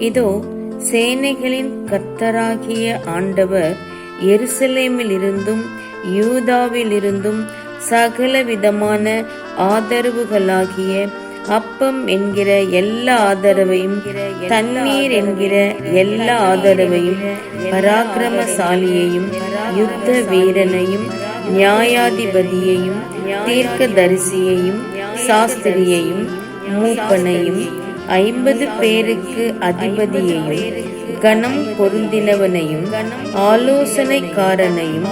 இதோ சேனைகளின் கர்த்தராகிய ஆண்டவர் எருசலேமில் இருந்தும் யூதாவில் இருந்தும் சகல விதமான ஆதரவுகளாகிய அப்பம் என்கிற எல்லா ஆதரவையும் தண்ணீர் என்கிற எல்லா ஆதரவையும் பராக்கிரமசாலியையும் யுத்த வீரனையும் நியாயாதிபதியையும் தீர்க்கதரிசியையும் சாஸ்திரியையும் மூப்பனையும் ஐம்பது பேருக்கு அதிபதியையும் கணம் பொருந்தினவனையும் ஆலோசனைக்காரனையும்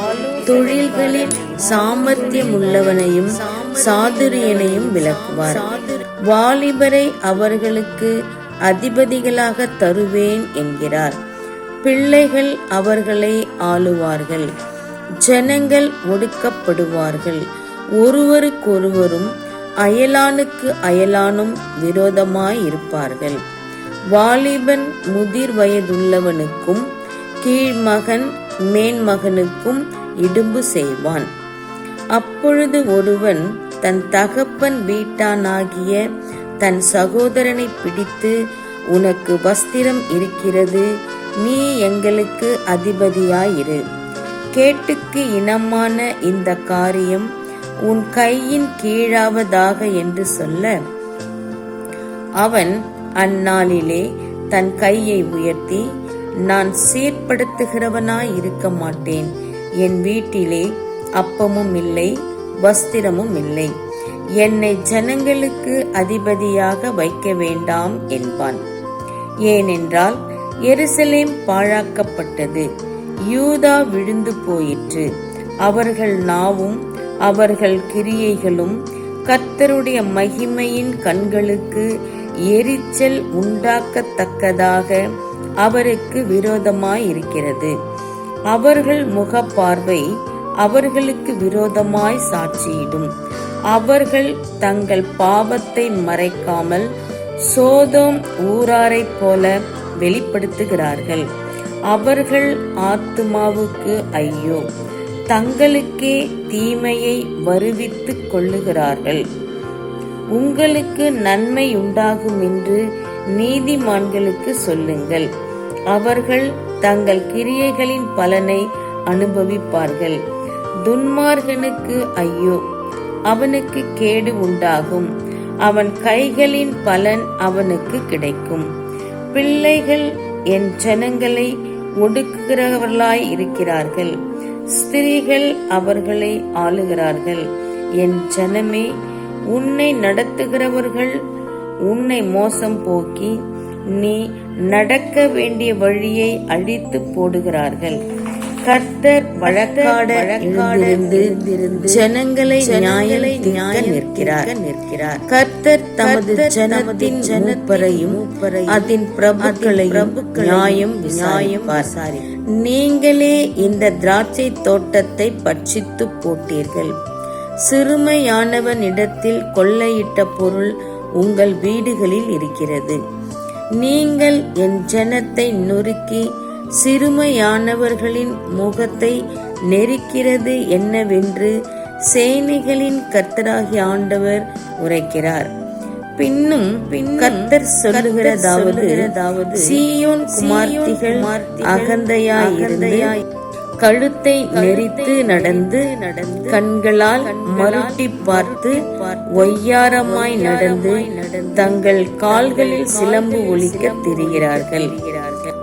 தொழில்களில் சாமர்த்தியமுள்ளவனையும் சாதுரியனையும் விளக்குவார். வாலிபரை அவர்களுக்கு அதிபதிகளாக தருவேன் என்கிறார். பிள்ளைகள் அவர்களை ஆளுவார்கள். ஜனங்கள் ஒடுக்கப்படுவார்கள். ஒருவருக்கொருவரும் அயலானுக்கு அயலானும் விரோதமாயிருப்பார்கள். வாலிபன் முதிர் வயதுள்ளவனுக்கும் கீழ்மகன் மேன்மகனுக்கும் இடும்பு செய்வான். அப்பொழுது ஒருவன் தன் தகப்பன் வீட்டானாகிய தன் சகோதரனை பிடித்து உனக்கு வஸ்திரம் இருக்கிறது நீ எங்களுக்கு அதிபதியாயிரு. கேட்டுக்கு இனமான இந்த காரியம் உன் கையின் கீழாவதாக என்று சொல்ல அவன் அந்நாளிலே தன் கையை உயர்த்தி நான் சீர்படுத்துகிறவனாய் இருக்க மாட்டேன் என் வீட்டிலே அப்பமும் இல்லை வஸ்திரமும் இல்லை. என்னை ஜனங்களுக்கு அதிபதியாக வைக்க வேண்டாம் என்பான். ஏனென்றால் எருசலேம் பாழாக்கப்பட்டது. யூதா விழுந்து போயிற்று. அவர்கள் நாவும் அவர்கள் கிரியைகளும் கர்த்தருடைய மகிமையின் கண்களுக்கு எரிச்சல் உண்டாக்கத்தக்கதாக அவருக்கு விரோதமாயிருக்கிறது. அவர்கள் முகப்பார்வை அவர்களுக்கு விரோதமாய் சாட்சியிடும். அவர்கள் தங்கள் பாவத்தை மறைக்காமல் சோதோம் ஊராரைப் போல வெளிப்படுத்துகிறார்கள். அவர்கள் ஆத்துமாவுக்கு ஐயோ. தங்களுக்கே தீமையை வருவித்துக் கொள்ளுகிறார்கள். உங்களுக்கு நன்மை உண்டாகும் என்று நீதிமான்களுக்கு சொல்லுங்கள். அவர்கள் தங்கள் கிரியைகளின் பலனை அனுபவிப்பார்கள். துன்மார்கனுக்கு ஐயோ அவனுக்கு கேடு உண்டாகும். அவன் கைகளின் பலன் அவனுக்கு கிடைக்கும். பிள்ளைகள் என் ஜனங்களை ஒடுக்குகிறவர்களாய் இருக்கிறார்கள். ஸ்திரீகள் அவர்களை ஆளுகிறார்கள். என் ஜனமே உன்னை நடத்துகிறவர்கள் உன்னை மோசம் போக்கி நீ நடக்க வேண்டிய வழியை அழித்து போடுகிறார்கள். கர்த்தர் வழக்காட எழுந்திருந்து ஜனங்களை நியாயலை நியாய நிற்கிறார். நிற்கிறார். கர்த்தர் தமது ஜனத்தின் ஜனப்பரையும் அதன் பிரபுக்களையும் நியாயம் நியாயம் நீங்களே இந்த திராட்சை தோட்டத்தை பட்சித்து போட்டீர்கள். சிறுமையானவனிடத்தில் கொள்ளையிட்ட பொருள் உங்கள் வீடுகளில் இருக்கிறது. நீங்கள் என் ஜனத்தை நொறுக்கி சிறுமையானவர்களின் முகத்தை நெருக்கிறது என்னவென்று சேனைகளின் கர்த்தராகிய ஆண்டவர் உரைக்கிறார். பின்னும் கர்த்தர் சொல்லுகிறதாவது சீயோன் குமார்த்திகள் அகந்தையாய் கழுத்தை நெறித்து நடந்து கண்களால் மருட்டி பார்த்து ஒய்யாரமாய் நடந்து தங்கள் கால்களில் சிலம்பு ஒலிக்க திரிகிறார்கள்.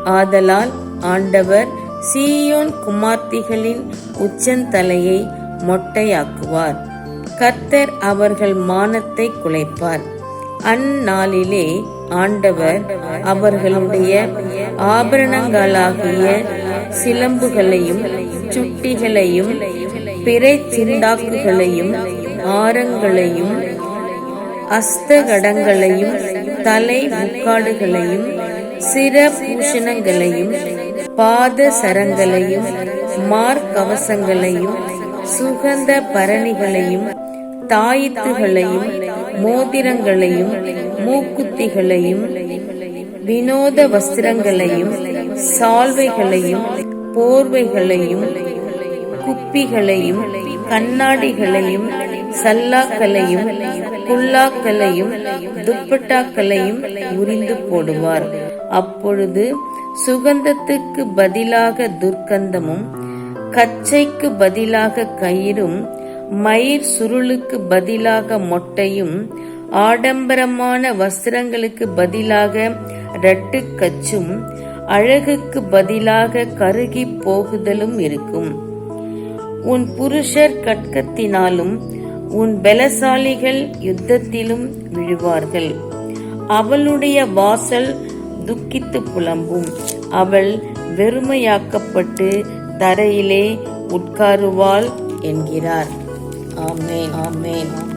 ஆதலால் ஆண்டவர் சீயோன் குமார்த்திகளின் உச்சந்தலையை மொட்டையாக்குவார். கர்த்தர் அவர்கள் மானத்தை குலைப்பார். அந்நாளிலே ஆண்டவர் அவர்களுடைய ஆபரணங்களாகிய சிலம்புகளையும் சுட்டிகளையும் பிறை சிண்டாக்குகளையும் ஆரங்களையும் அஸ்தகடங்களையும் தலை முக்காடுகளையும் சிரபூஷணங்களையும் பாத சரங்களையும் மார்க்கவசங்களையும் சுகந்த பரணிகளையும் தாயித்துகளையும் மோதிரங்களையும் மூக்குத்திகளையும் வினோத வஸ்திரங்களையும் சால்வைகளையும் போர்வைகளையும் குப்பிகளையும் கண்ணாடிகளையும் சல்லாக்களையும் குல்லாக்களையும் துப்பட்டாக்களையும் உரிந்து போடுவார். அப்பொழுது சுகந்தத்துக்கு பதிலாக துர்க்கந்தமும் கச்சைக்கு பதிலாக கயிறும் மயிர் சுருளுக்கு பதிலாக மொட்டையும் ஆடம்பரமான வஸ்திரங்களுக்கு பதிலாக இரட்டுக்கச்சும் அழகுக்கு பதிலாக கருகி போகுதலும் இருக்கும். உன் புருஷர் கட்கத்தினாலும் உன் பலசாலிகள் யுத்தத்திலும் விழுவார்கள். அவளுடைய வாசல் துக்கித்து புலம்பும். அவள் வெறுமையாக்கப்பட்டு தரையிலே உட்காருவாள் என்கிறார். ஆமேன் ஆமேன்.